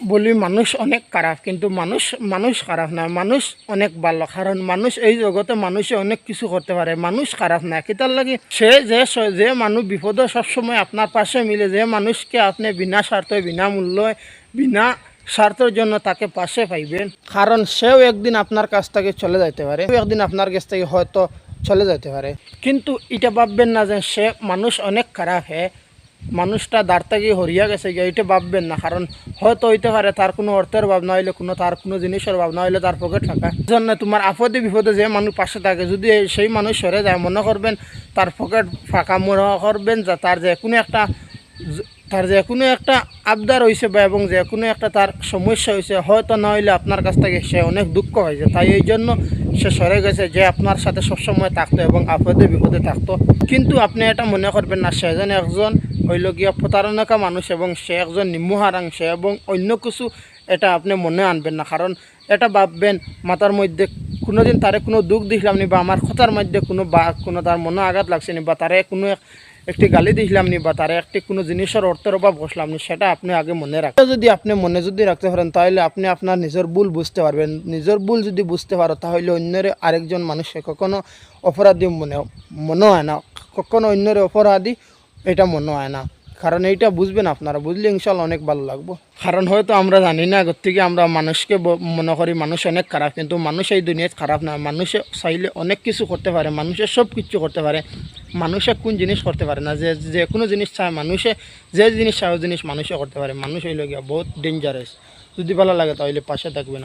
বলি মানুষ অনেক খারাপ কিন্তু মানুষ মানুষ খারাপ না মানুষ অনেক ভালো। কারণ মানুষ এই জগতে মানুষে অনেক কিছু করতে পারে, মানুষ খারাপ না কিতার লাগে সে যে যে মানুষ বিপদে সবসময় আপনার পাশে মিলে, যে মানুষকে আপনি বিনা স্বার্থে বিনা মূল্যে বিনা স্বার্থের জন্য তাকে পাশে পাইবেন কারণ সেও একদিন আপনার কাছ থেকে চলে যাইতে পারে একদিন আপনার কাছ থেকে হয়তো চলে যেতে পারে। কিন্তু এটা ভাববেন না যে সে মানুষ অনেক খারাপ হ্যাঁ মানুষটা দাঁড় থেকে হরিয়া গেছে গিয়ে এটা ভাববেন না, কারণ হয়তো হইতে পারে তার কোনো অর্থের অভাব না হইলে, কোনো তার কোনো জিনিসের অভাব না হইলে তার পকেট থাকা জন্য তোমার আপদে বিপদে যে মানুষ পাশে থাকে, যদি সেই মানুষ সরে যায়, মনে করবেন তার পকেট ফাঁকা মনে করবেন যে তার যে কোনো একটা তার যে কোনো একটা আবদার হয়েছে বা এবং যে কোনো একটা তার সমস্যা হয়েছে হয়তো না হইলে আপনার কাছ থেকে সে অনেক দুঃখ হয়েছে। তাই এই জন্য সে সরে গেছে যে আপনার সাথে সবসময় থাকতো এবং আপদে বিপদে থাকতো। কিন্তু আপনি এটা মনে করবেন না, সে যেন একজন হইল গিয়া প্রতারণাকা মানুষ এবং সে একজন নিম্নহারাংশ এবং অন্য কিছু এটা আপনি মনে আনবেন না। কারণ এটা ভাববেন মাথার মধ্যে কোনোদিন তারে কোনো দুঃখ দিলাম নি বা আমার কথার মধ্যে কোনো বা কোনো তার মনে আঘাত লাগছে নি বা তারে কোনো একটি গালি দিলাম নি বা তারে একটি কোনো জিনিসের অর্থের অভাব বসলাম নি, সেটা আপনি আগে মনে রাখেন যদি আপনি মনে যদি রাখতে পারেন তাহলে আপনি আপনার নিজের ভুল বুঝতে পারবেন নিজের ভুল যদি বুঝতে পারো তাহলে অন্যের আরেকজন মানুষকে কখনো অপরাধী মনে মনে হয় না কখনো অন্যের অপরাধী এটা মনে হয় না। কারণ এইটা বুঝবেন আপনারা, বুঝলে ইনশাল্লাহ অনেক ভালো লাগবো। কারণ হয়তো আমরা জানি না, আগর থেকে আমরা মানুষকে মনে করি মানুষ অনেক খারাপ, কিন্তু মানুষ এই দুনিয়ায় খারাপ না। মানুষে চাইলে অনেক কিছু করতে পারে, মানুষে সব কিছু করতে পারে। মানুষে কোন জিনিস করতে পারে না, যে যে কোনো জিনিস চায় মানুষে, যে জিনিস চায় জিনিস মানুষে করতে পারে। মানুষ হইল গিয়া বহুত ডেঞ্জারাস যদি ভালো লাগে তাহলে পাশে থাকবেন